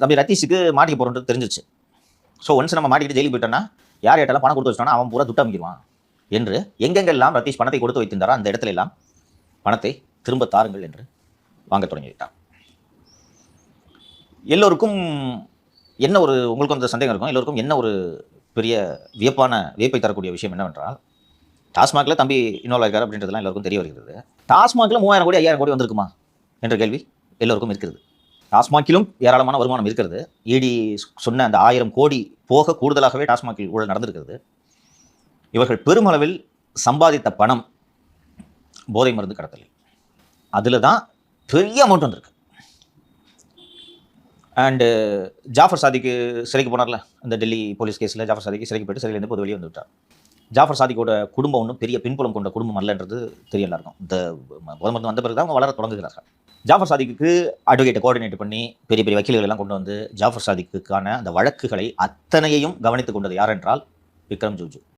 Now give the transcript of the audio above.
தம்பி ரத்தீஷுக்கு மாட்டிக்க போகிறோன்றது தெரிஞ்சிச்சு ஸோ ஒன்ஸ் நம்ம மாட்டிக்கிட்டு ஜெயிலுக்கு போயிட்டோம்னா யார் யார்ட்டெல்லாம் பணம் கொடுத்து வச்சிட்டோம்னா அவன் பூரா துட்டு அமைக்கிடுவான். என்று எங்கெங்கெல்லாம் ரத்தீஷ் பணத்தை கொடுத்து வைத்திருந்தாரோ அந்த இடத்துல எல்லாம் பணத்தை திரும்ப தாருங்கள் என்று வாங்க தொடங்கிவிட்டான் எல்லோருக்கும் என்ன ஒரு உங்களுக்கும் அந்த சந்தேகம் இருக்கும். எல்லோருக்கும் என்ன ஒரு பெரிய வியப்பான வியப்பை தரக்கூடிய விஷயம் என்னவென்றால் டாஸ்மாகில் தம்பி இன்வால்வ் ஆயிருக்காரு அப்படின்றதுலாம் எல்லோருக்கும் தெரிய வருகிறது. டாஸ்மாகில் மூவாயிரம் கோடி ஐயாயிரம் கோடி வந்திருக்குமா? என்ற கேள்வி எல்லோருக்கும் இருக்கிறது. டாஸ்மாகிலும் ஏராளமான வருமானம் இருக்கிறது. இடி சொன்ன அந்த ஆயிரம் கோடி போக கூடுதலாகவே டாஸ்மாகில் ஊழல் நடந்திருக்கிறது. இவர்கள் பெருமளவில் சம்பாதித்த பணம் போதை மருந்து கடத்தல் அதில் தான் பெரிய அமௌண்ட் வந்திருக்கு. அண்டு uh, ஜாஃபர் சாதிக்கு சிறைக்கு போனார்ல? அந்த டெல்லி போலீஸ் கேஸில் ஜாஃபர் சாதிக்கு சிறைக்கு போயிட்டு சிறையிலேருந்து பொது வெளியே வந்து விட்டார் ஜாஃபர் சாதிக்கோட குடும்பம் ஒன்றும் பெரிய பின்புலம் கொண்ட குடும்பம் அல்லன்றது தெரியல இருக்கும் இந்த போதை மருந்து வந்த பிறகு தான் அவங்க வளர தொடங்குகிறார்கள். ஜாஃபர் சாதிக்கு அட்வொகேட்டை கோஆர்டினேட் பண்ணி பெரிய பெரிய வக்கீல்கள் எல்லாம் கொண்டு வந்து ஜாஃபர் சாதிக்குக்கான அந்த வழக்குகளை அத்தனையையும் கவனித்துக் கொண்டது யார் என்றால் விக்ரம் ஜூஜு.